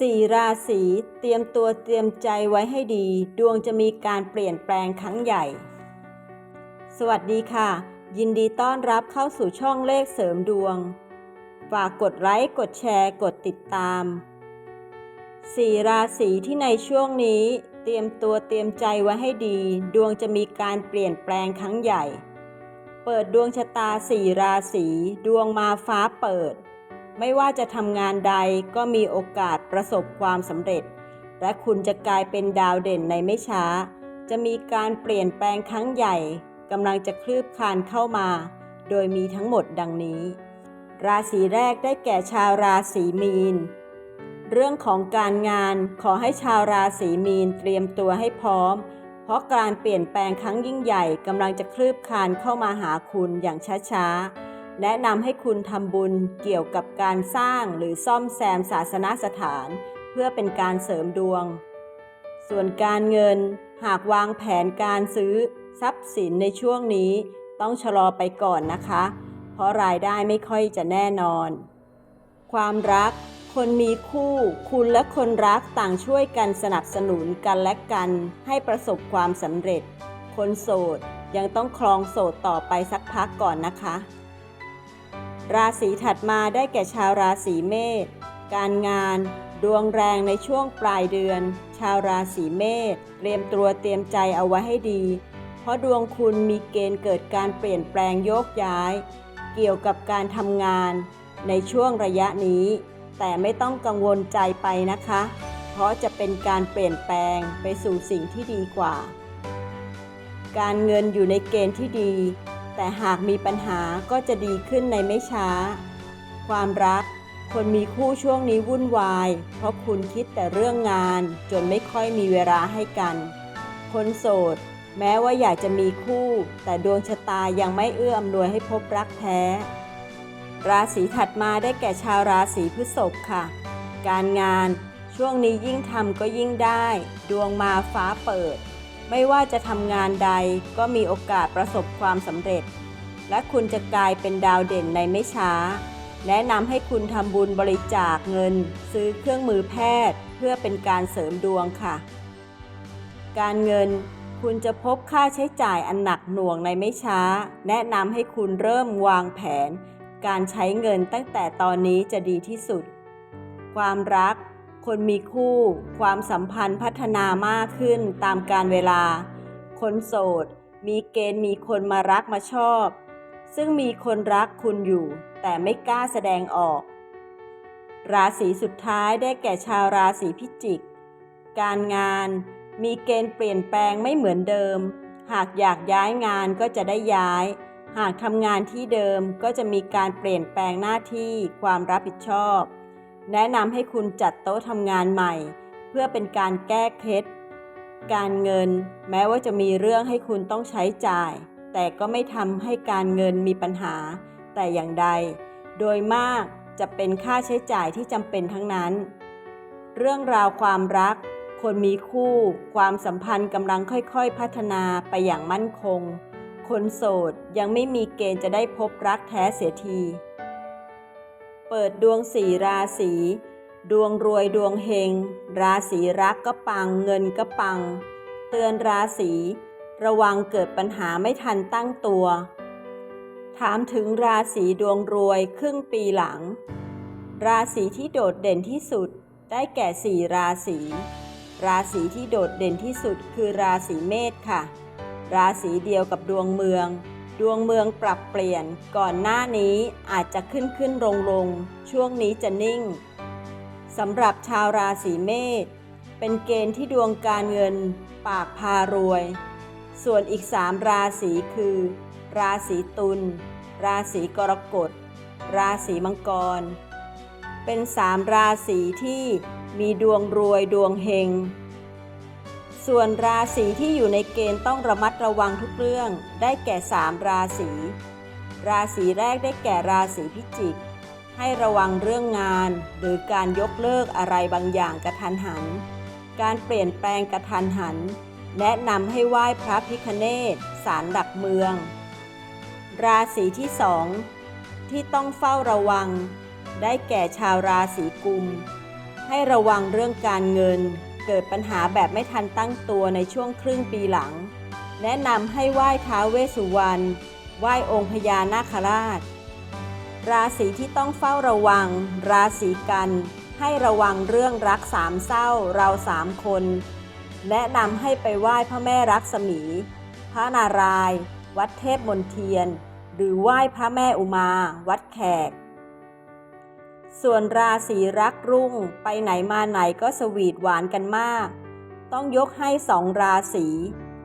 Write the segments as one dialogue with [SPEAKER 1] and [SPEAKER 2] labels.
[SPEAKER 1] สี่ราศีเตรียมตัวเตรียมใจไว้ให้ดี ดวงจะมีการเปลี่ยนแปลงครั้งใหญ่ สวัสดีค่ะ ยินดีต้อนรับเข้าสู่ช่องเลขเสริมดวง ฝากกดไลค์กดแชร์ กดติดตามสี่ราศีที่ในช่วงนี้ เตรียมตัวเตรียมใจไว้ให้ดี ดวงจะมีการเปลี่ยนแปลงครั้งใหญ่ เปิดดวงชะตาสี่ราศีดวงมาฟ้าเปิด ไม่ว่าจะทำงานใดก็มีโอกาสประสบความสำเร็จ และคุณจะกลายเป็นดาวเด่นในไม่ช้า จะมีการเปลี่ยนแปลงครั้งใหญ่กำลังจะคลืบคลานเข้ามา โดยมีทั้งหมดดังนี้ ราศีแรกได้แก่ชาวราศีมีน เรื่องของการงานขอให้ชาวราศีมีนเตรียมตัวให้พร้อม เพราะการเปลี่ยนแปลงครั้งยิ่งใหญ่กำลังจะคลืบคลานเข้ามาหาคุณอย่างช้าๆ แนะนำให้คุณทำบุญเกี่ยวกับการสร้างหรือซ่อมแซมศาสนสถาน เพื่อเป็นการเสริมดวง ส่วนการเงินหากวางแผนการซื้อทรัพย์สินในช่วงนี้ ต้องชะลอไปก่อนนะคะ เพราะรายได้ไม่ค่อยจะแน่นอน ความรัก คนมีคู่ คุณและคนรักต่างช่วยกันสนับสนุนกันและกัน ให้ประสบความสำเร็จ คนโสดยังต้องครองโสดต่อไปสักพักก่อนนะคะ ราศีถัดมาได้แก่ชาวราศีเมษ การงาน ดวงแรงในช่วงปลายเดือน ชาวราศีเมษ เตรียมตัวเตรียมใจเอาไว้ให้ดี เพราะดวงคุณมีเกณฑ์เกิดการเปลี่ยนแปลงโยกย้าย เกี่ยวกับการทำงานในช่วงระยะนี้ แต่ไม่ต้องกังวลใจไปนะคะ เพราะจะเป็นการเปลี่ยนแปลงไปสู่สิ่งที่ดีกว่า การเงินอยู่ในเกณฑ์ที่ดี แต่หากมีปัญหาก็จะดีขึ้นในไม่ช้า ความรัก คนมีคู่ช่วงนี้วุ่นวาย เพราะคุณคิดแต่เรื่องงาน จนไม่ค่อยมีเวลาให้กัน คนโสด แม้ว่าอยากจะมีคู่ แต่ดวงชะตายังไม่เอื้ออำนวยให้พบรักแท้ ราศีถัดมาได้แก่ชาวราศีพฤษภค่ะ การงานช่วงนี้ยิ่งทำก็ยิ่งได้ ดวงมาฟ้าเปิด ไม่ว่าจะทำงานใดก็มีโอกาสประสบความสำเร็จ และคุณจะกลายเป็นดาวเด่นในไม่ช้า แนะนำให้คุณทำบุญบริจาคเงิน ซื้อเครื่องมือแพทย์ เพื่อเป็นการเสริมดวงค่ะ การเงินคุณจะพบค่าใช้จ่ายอันหนักหน่วงในไม่ช้า แนะนำให้คุณเริ่มวางแผน การใช้เงินตั้งแต่ตอนนี้จะดีที่สุด ความรัก คนมีคู่ความสัมพันธ์พัฒนามากขึ้นตามการเวลา คนโสด มีเกณฑ์มีคนมารักมาชอบ ซึ่งมีคนรักคุณอยู่ แต่ไม่กล้าแสดงออก ราศีสุดท้ายได้แก่ชาวราศีพิจิก การงานมีเกณฑ์เปลี่ยนแปลงไม่เหมือนเดิม หากอยากย้ายงานก็จะได้ย้าย หากทำงานที่เดิมก็จะมีการเปลี่ยนแปลงหน้าที่ความรับผิดชอบ แนะนำให้คุณจัดโต๊ะทำงานใหม่ เพื่อเป็นการแก้เคล็ด การเงิน แม้ว่าจะมีเรื่องให้คุณต้องใช้จ่าย แต่ก็ไม่ทำให้การเงินมีปัญหา แต่อย่างใด โดยมากจะเป็นค่าใช้จ่ายที่จำเป็นทั้งนั้น เรื่องราวความรัก คนมีคู่ ความสัมพันธ์กำลังค่อยๆ พัฒนาไปอย่างมั่นคง คนโสดยังไม่มีเกณฑ์จะได้พบรักแท้เสียที เปิดดวงสี่ราศีดวงรวยดวงเฮง ราศีรักก็ปังเงินก็ปัง เตือนราศีระวังเกิดปัญหาไม่ทันตั้งตัว ถามถึงราศีดวงรวยครึ่งปีหลัง ราศีที่โดดเด่นที่สุดได้แก่สี่ราศีราศีที่โดดเด่นที่สุดคือราศีเมษค่ะ ราศีเดียวกับดวงเมือง ดวงเมืองปรับเปลี่ยน ก่อนหน้านี้อาจจะขึ้นขึ้นลงลง ช่วงนี้จะนิ่ง สำหรับชาวราศีเมษ เป็นเกณฑ์ที่ดวงการเงิน ปากพารวย ส่วนอีกสามราศีคือ ราศีตุล ราศีกรกฎ ราศีมังกร เป็นสามราศีที่มีดวงรวยดวงเฮง ส่วนราศีที่อยู่ในเกณฑ์ต้องระมัดระวังทุกเรื่อง ได้แก่สามราศี ราศีแรกได้แก่ราศีพิจิก ให้ระวังเรื่องงาน หรือการยกเลิกอะไรบางอย่างกระทันหัน การเปลี่ยนแปลงกระทันหัน แนะนำให้ไหว้พระพิคเนศสารหลักเมือง ราศีที่สองที่ต้องเฝ้าระวัง ได้แก่ชาวราศีกุม ให้ระวังเรื่องการเงิน เกิดปัญหาแบบไม่ทันตั้งตัวในช่วงครึ่งปีหลัง แนะนำให้ไหว้ท้าวเวสสุวรรณไหว้องค์พญานาคราช ราศีที่ต้องเฝ้าระวัง ราศีกัน ให้ระวังเรื่องรักสามเศร้าเราสามคน แนะนำให้ไปไหว้พระแม่รักษมี พระนารายณ์วัดเทพมนเทียน หรือไหว้พระแม่อุมา วัดแขก ส่วนราศีรักรุ่งไปไหนมาไหนก็สวีทหวานกันมาก ต้องยกให้สองราศี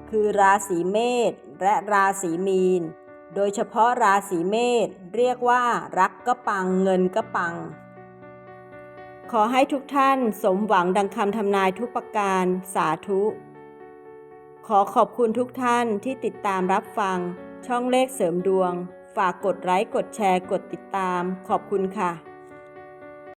[SPEAKER 1] คือราศีเมษและราศีมีน โดยเฉพาะราศีเมษเรียกว่ารักก็ปังเงินก็ปัง ขอให้ทุกท่านสมหวังดังคำทำนายทุกประการสาธุ ขอขอบคุณทุกท่านที่ติดตามรับฟังช่องเลขเสริมดวง ฝากกดไลค์กดแชร์กดติดตาม ขอบคุณค่ะ